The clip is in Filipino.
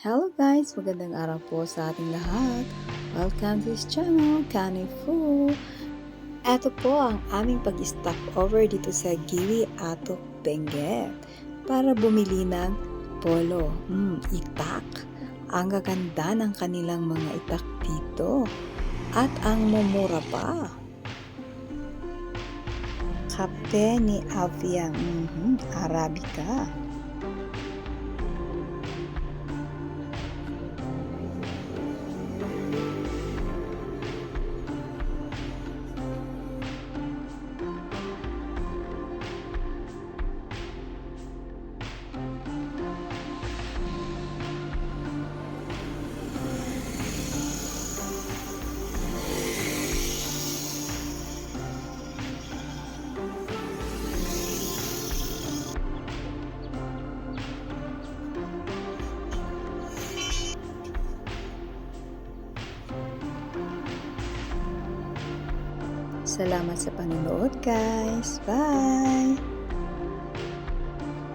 Hello guys! Magandang araw po sa ating lahat. Welcome to this channel, Kani Fu. Ito po ang aming pag-stop over dito sa Giwi Atok, Benguet para bumili ng polo, mm, itak. Ang gaganda ng kanilang mga itak dito at ang mumura pa. Kape ni Aviang mhm, Arabica. Salamat sa panonood guys. Bye!